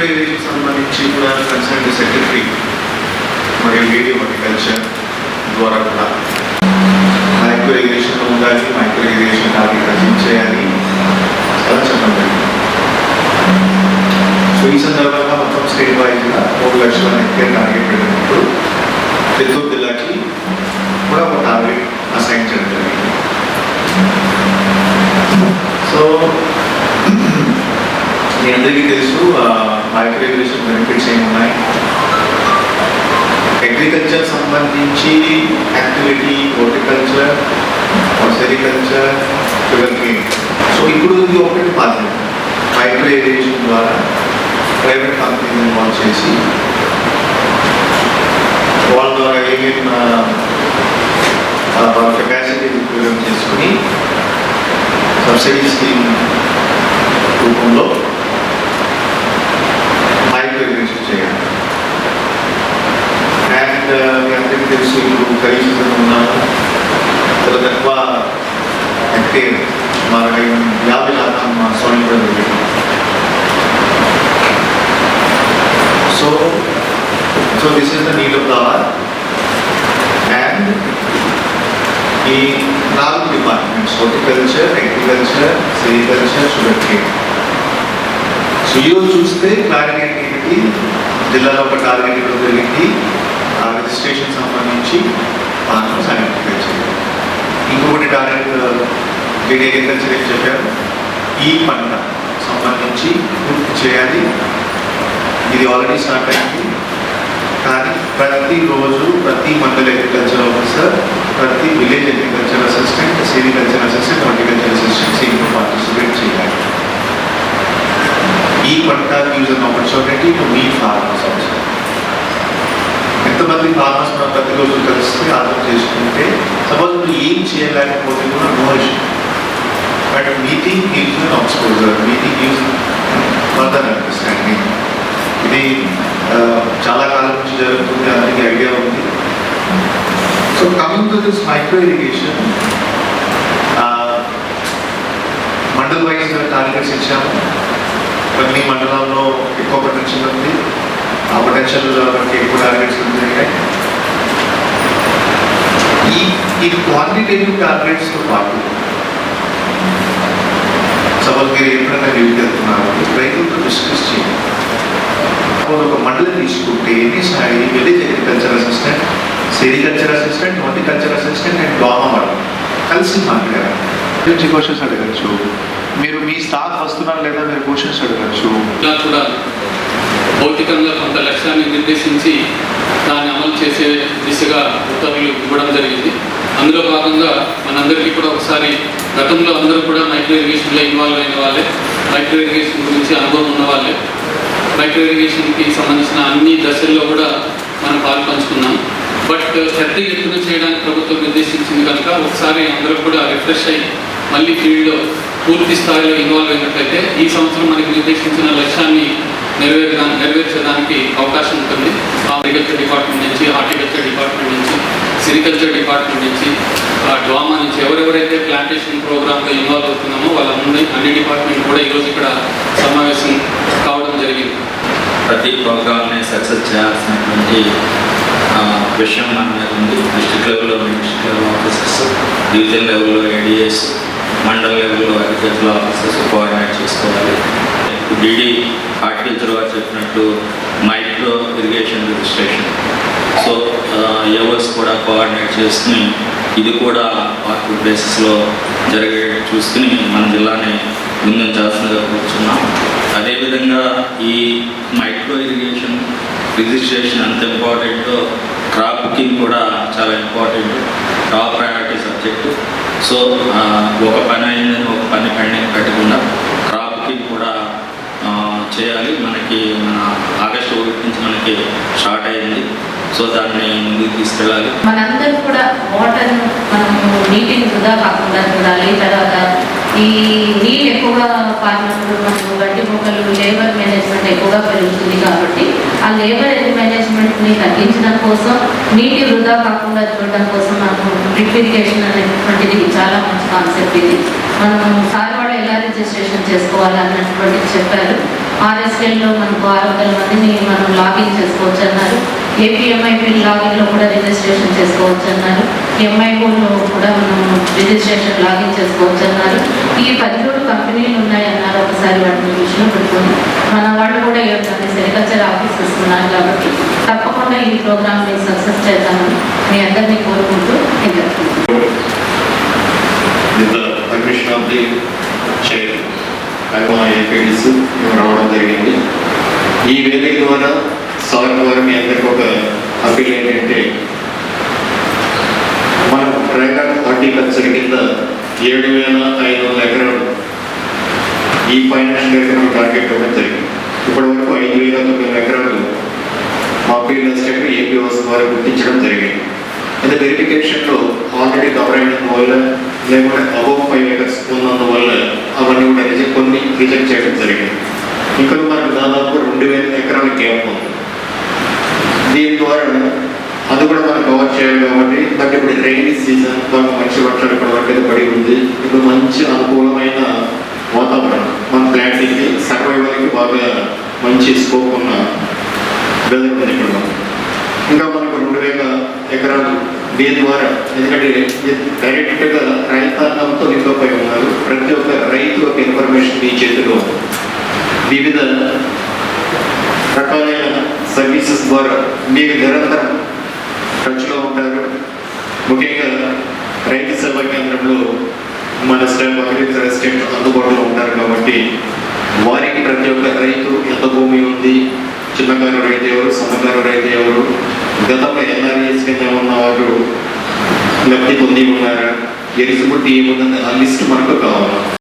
లైబ్రరీకి సంబంధించి కూడా కన్సర్న్ సెక్రటరీ మరియు వీడియో హార్టికల్చర్ ద్వారా కూడా మైక్రో ఇరిగేషన్ ఉండాలి మైక్రో ఇరిగేషన్ టార్గెట్ చేయాలి అలా చెప్పడం జరిగింది. సో ఈ సందర్భంగా మొత్తం స్టేట్ వైజ్గా మూడు లక్షల హెక్టేర్ టార్గెట్ పెట్టినప్పుడు చిత్తూరు జిల్లాకి కూడా ఒక టార్గెట్ అసైన్ చేయడం జరిగింది. సో మీ అందరికీ తెలుసు మైక్రో ఇరిగేషన్ బెనిఫిట్స్ ఏమున్నాయి అగ్రికల్చర్ సంబంధించి activity horticulture sericulture sugar so ఇప్పుడు ఇది ఒకటి బాధ్యత మైక్రో ద్వారా ప్రైవేట్ కంపెనీని ఇన్వాల్వ్ చేసి వాళ్ళ ద్వారా ఏమేమి వాళ్ళ కెపాసిటీ ఉపయోగం చేసుకుని సబ్సిడీ స్కీమ్ రూపంలో మైక్రో ఇరిగేషన్ చేయాలి అండ్ మీ అందరికీ తెలుసు ఇప్పుడు ఖరీఫ్ సీజన్ ఉన్నాము చాలా తక్కువ హెక్టేర్ సుమారుగా యాభై శాతం సోయిల్ కూడా జరిగింది so so this is the need of the hour and ఈ నాలుగు departments horticulture agriculture sericulture sugar cane so ఈరోజు చూస్తే టార్గెట్ ఏంటి జిల్లాలో ఒక టార్గెట్ ఇవ్వడం జరిగింది ఆ రిజిస్ట్రేషన్ సంబంధించి మాత్రం ఐడెంటిఫై చేయాలి ఇంకొకటి డైరెక్ట్ గ్రీన్ అగ్రికల్చర్ చెప్పారు. ఈ పంట సంబంధించి పూర్తి చేయాలి. ఇది ఆల్రెడీ స్టార్ట్ అయింది. కానీ ప్రతిరోజు ప్రతి మండల అగ్రికల్చర్ ఆఫీసర్ ప్రతి village agriculture assistant sericulture assistant horticulture assistant ఇంట్లో పార్టిసిపేట్ చేయాలి. ఈ పంట యూజ్ అన్ ఆపర్చునిటీ టు మీ ఫార్మర్స్ ఆల్సో ఎంతమంది ఫార్మర్స్ మనం ప్రతిరోజు కలిసి అర్థం చేసుకుంటే సపోజ్ నువ్వు ఏం చేయలేకపోతే కూడా no issue but meeting gives an exposure meeting gives further understanding ఇది చాలా కాలం నుంచి జరుగుతుంది అందరికీ ఐడియా ఉంది. So coming to this micro irrigation mandal wise targets ఇచ్చాము. కొన్ని మండలాల్లో ఎక్కువ పొటెన్షియల్ ఉంది. ఆ పొటెన్షియల్ మనకి ఎక్కువ టార్గెట్స్ జరిగాయి ఈ ఈ క్వాంటిటేటివ్ టార్గెట్స్తో పాటు సపోజ్ మీరు ఎప్పుడైనా వెళ్తున్నారు రైతులతో డిస్కస్ చేయండి. ఒక మండలి తీసుకుంటే ఎన్ని స్థాయి village agriculture assistant sericulture assistant horticulture assistant and డామా వాడు కలిసి మాట్లాడారు. క్వశ్చన్స్ అడగచ్చు. మీరు మీ స్టాఫ్ వస్తున్నారు లేదా మీరు క్వశ్చన్స్ అడగచ్చు. ఇలా కూడా భౌతికంగా కొంత లక్ష్యాన్ని నిర్దేశించి దాన్ని అమలు చేసే దిశగా ఉత్తర్వులు ఇవ్వడం జరిగింది. అందులో భాగంగా మనందరికీ కూడా ఒకసారి గతంలో అందరూ కూడా మైక్రో ఇరిగేషన్లో ఇన్వాల్వ్ అయిన వాళ్ళే. మైక్రో ఇరిగేషన్ గురించి అనుభవం ఉన్న వాళ్ళే. మైక్రో ఇరిగేషన్కి సంబంధించిన అన్ని దశల్లో కూడా మనం పాల్పంచుకున్నాం బట్ పెద్ద ఎత్తున చేయడానికి ప్రభుత్వం నిర్దేశించింది కనుక ఒకసారి అందరూ కూడా రిఫ్రెష్ అయ్యి మళ్ళీ ఫీల్డ్లో పూర్తి స్థాయిలో ఇన్వాల్వ్ అయినట్లయితే ఈ సంవత్సరం మనకి నిర్దేశించిన లక్ష్యాన్ని నెరవేర్చడా నెరవేర్చడానికి అవకాశం ఉంటుంది. అగ్రికల్చర్ డిపార్ట్మెంట్ నుంచి హార్టికల్చర్ డిపార్ట్మెంట్ నుంచి సిరికల్చర్ డిపార్ట్మెంట్ నుంచి ఆ, డ్వామా నుంచి ఎవరెవరైతే ప్లాంటేషన్ ప్రోగ్రామ్లో ఇన్వాల్వ్ అవుతున్నామో వాళ్ళందరి అన్ని డిపార్ట్మెంట్ కూడా ఈరోజు ఇక్కడ సమావేశం కావడం జరిగింది. ప్రతి ప్రోగ్రామ్ని సక్సెస్ చేయాల్సినటువంటి విషయం మన మీద ఉంది. డిస్ట్రిక్ట్ లెవెల్లో డిస్టిక్ లెవెల్ ఆఫీసర్స్ డివిజన్ లెవెల్లో ఏడిఎస్ మండల్ లెవెల్లో అగ్రికల్చర్ ఆఫీసర్స్ కోఆర్డినేట్ చేసుకోవాలి. డిడి హార్టికల్చర్ వారు చెప్పినట్టు మైక్రో ఇరిగేషన్ రిజిస్ట్రేషన్. సో ఎవర్స్ కూడా కోఆర్డినేట్ చేసుకుని ఇది కూడా పార్టీ ప్లేసెస్లో జరిగే చూసుకుని మన జిల్లాని ముందుంచాల్సిందిగా కూర్చున్నాం. అదేవిధంగా ఈ మైక్రో ఇరిగేషన్ రిజిస్ట్రేషన్ అంత ఇంపార్టెంటో క్రాప్ బుకింగ్ కూడా చాలా important top priority subject so ఒక పని అయిందని ఒక పని పెండింగ్ పెట్టకుండా క్రాప్ బుకింగ్ కూడా ఆ, చేయాలి మనకి మన ఆగస్టు ఒకటి నుంచి మనకి స్టార్ట్ అయింది సో దాన్ని ముందుకు తీసుకెళ్ళాలి. మనందరూ కూడా వాటర్ మనము నీటిని వృధా కాకుండా చూడాలి. తర్వాత ఈ నీళ్ళు ఎక్కువగా పాడినప్పుడు మనకు గడ్డి మొక్కలు లేబర్ మేనేజ్మెంట్ ఎక్కువగా పెరుగుతుంది కాబట్టి ఆ లేబర్ మేనేజ్మెంట్ని తగ్గించడం కోసం నీటి వృధా కాకుండా చూడడం కోసం మనకు డ్రిప్ ఇరిగేషన్ అనేటువంటిది చాలా మంచి కాన్సెప్ట్ ఇది. మనం సార్ వాళ్ళు ఎలా రిజిస్ట్రేషన్ చేసుకోవాలి అన్నటువంటిది చెప్పారు. ఆర్ఎస్ఎల్లో మనకు ఆరు వందల మందిని మనం లాగిన్ చేసుకోవచ్చు అన్నారు. ఏపీఎంఐపీ లాగిన్లో కూడా రిజిస్ట్రేషన్ చేసుకోవచ్చు అన్నారు ఎంఐఓలో కూడా మనం రిజిస్ట్రేషన్ లాగిన్ చేసుకోవచ్చు అన్నారు ఈ పదిహేడు కంపెనీలు ఉన్నాయన్నారు ఒకసారి వాటిని దృష్టిలో పెట్టుకుని. మన వాళ్ళు కూడా ఏమంటే సెరికల్చర్ ఆఫీస్ ఇస్తున్నారు కాబట్టి తప్పకుండా ఈ ప్రోగ్రామ్ని సక్సెస్ చేద్దామని మీ అందరినీ కోరుకుంటూ రావడం జరిగింది ఈ వేదిక ద్వారా సార్ ద్వారా మీ అందరికీ ఒక అప్పీల్ ఏంటంటే మనం డ్రాగన్ హార్టికల్చర్ కింద ఏడు వేల ఐదు వందల ఎకరాలు ఈ ఫైనాన్షియల్ ఇయర్ మనం టార్గెట్ ఇవ్వడం జరిగింది. ఇప్పటి వరకు ఐదు వేల తొమ్మిది వందల ఎకరాలు మా ఫీల్డ్ ఏపీ ఏపీఓస్ ద్వారా గుర్తించడం జరిగింది. అంటే వెరిఫికేషన్లో ఆల్రెడీ కవర్ అయినందువల్ల వల్ల లేకుంటే అబౌవ్ ఫైవ్ ఏకర్స్ ఉన్నందువల్ల అవన్నీ కూడా రిజెక్ట్ కొన్ని రిజెక్ట్ చేయడం జరిగింది. ఇంకా మనకు దాదాపు రెండు వేల ఎకరాల గ్యాప్ ఉంది దీని ద్వారా అది కూడా మనం కాబట్టి బట్ ఇప్పుడు రైనీ సీజన్ బాగా మంచి వర్షాలు ఇక్కడ వరకు అయితే పడి ఉంది. ఇప్పుడు మంచి అనుకూలమైన వాతావరణం. మన ప్లాంటింగ్కి సర్వైవల్కి బాగా మంచి స్కోప్ ఉన్న వెదర్ ఉంది ఇక్కడ ఇంకా మనకు రెండు వేల ఎకరాలు దీని ద్వారా ఎందుకంటే డైరెక్ట్గా రైతాంగంతో నింపై ఉన్నారు. ప్రతి ఒక్క రైతు ఒక ఇన్ఫర్మేషన్ మీ చేతిలో వివిధ రకాలైన సర్వీసెస్ ద్వారా మీకు నిరంతరం రైతు సేవా కేంద్రంలో మన స్టేట్ అగ్రికల్చర్ అందుబాటులో ఉంటారు కాబట్టి వారికి ప్రతి ఒక్క రైతు ఎంత భూమి ఉంది. చిన్నకారు రైతు ఎవరు సన్నకారు రైతు ఎవరు? గతంలో ఎన్ఆర్ఎస్ కింద ఉన్న వారు లబ్ధి పొంది ఉన్నారా? ఎలిజిబిలిటీ ఏముందని ఆ లిస్ట్ మనకు కావాలి.